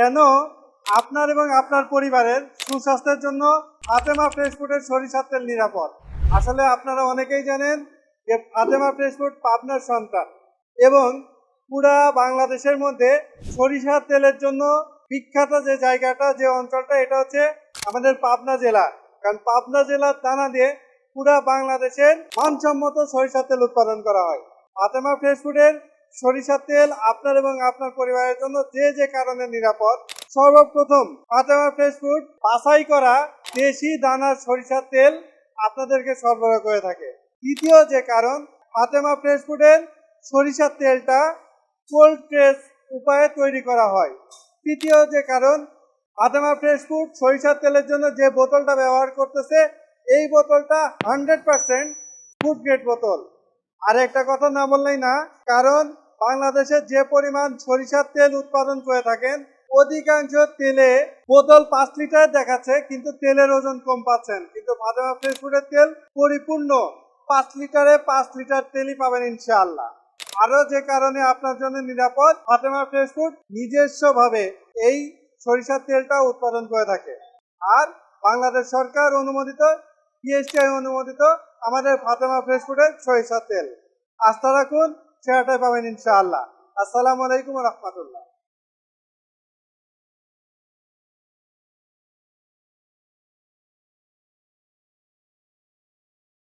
কেন আপনার এবং আপনার পরিবারের সুস্বাস্থ্যের জন্য ফাতেমা ফ্রেশ ফুডের সরিষার তেল নিরাপদ? আসলে আপনারা অনেকেই জানেন যে ফাতেমা ফ্রেশ ফুড পাবনার সন্তান এবং পুরা বাংলাদেশের মধ্যে সরিষার তেলের জন্য বিখ্যাত যে জায়গাটা, যে অঞ্চলটা, এটা হচ্ছে আমাদের পাবনা জেলা। কারণ পাবনা জেলার দানা দিয়ে পুরা বাংলাদেশের মানসম্মত সরিষার তেল উৎপাদন করা হয়। ফাতেমা ফ্রেশ ফুডের সরিষার তেল আপনার এবং আপনার পরিবারের জন্য যে যে কারণে নিরাপদ। সর্বপ্রথম ফাতেমা ফ্রেশ ফুড বাছাই করা দেশি দানার সরিষার তেল আপনাদেরকে সরবরাহ করে থাকে। দ্বিতীয় যে কারণ ফাতেমা ফ্রেশ ফুডের সরিষার তেলটা কোল্ড প্রেস উপায়ে তৈরি করা হয়। তৃতীয় যে কারণ ফাতেমা ফ্রেশ ফুড সরিষার তেলের জন্য যে বোতলটা ব্যবহার করতেছে, এই বোতলটা হান্ড্রেড পার্সেন্ট ফুড গ্রেড বোতল। আর একটা কথা না বললেই না, কারণ বাংলাদেশের যে পরিমাণ সরিষার তেল উৎপাদন করে থাকেন, অধিকাংশ তেলে বোতল পাঁচ লিটার দেখাচ্ছে, কিন্তু তেলের ওজন কম পাচ্ছেন। কিন্তু ফাতেমা ফ্রেশ ফুডের তেল পরিপূর্ণ পাঁচ লিটারে পাঁচ লিটার তেলই পাবেন ইনশাআল্লাহ। আরও যে কারণে আপনার জন্য নিরাপদ ফাতেমা ফ্রেশ ফুড নিজস্ব ভাবে এই সরিষার তেলটা উৎপাদন করে থাকে। আর বাংলাদেশ সরকার অনুমোদিত পিএসটিআই অনুমোদিত আমাদের ফাতেমা ফ্রেশ ফুডের সরিষার তেল। আস্থা রাখুন সেটাই পাবেন ইনশাআল্লাহ। আসসালামু আলাইকুম রহমতুল্লাহ।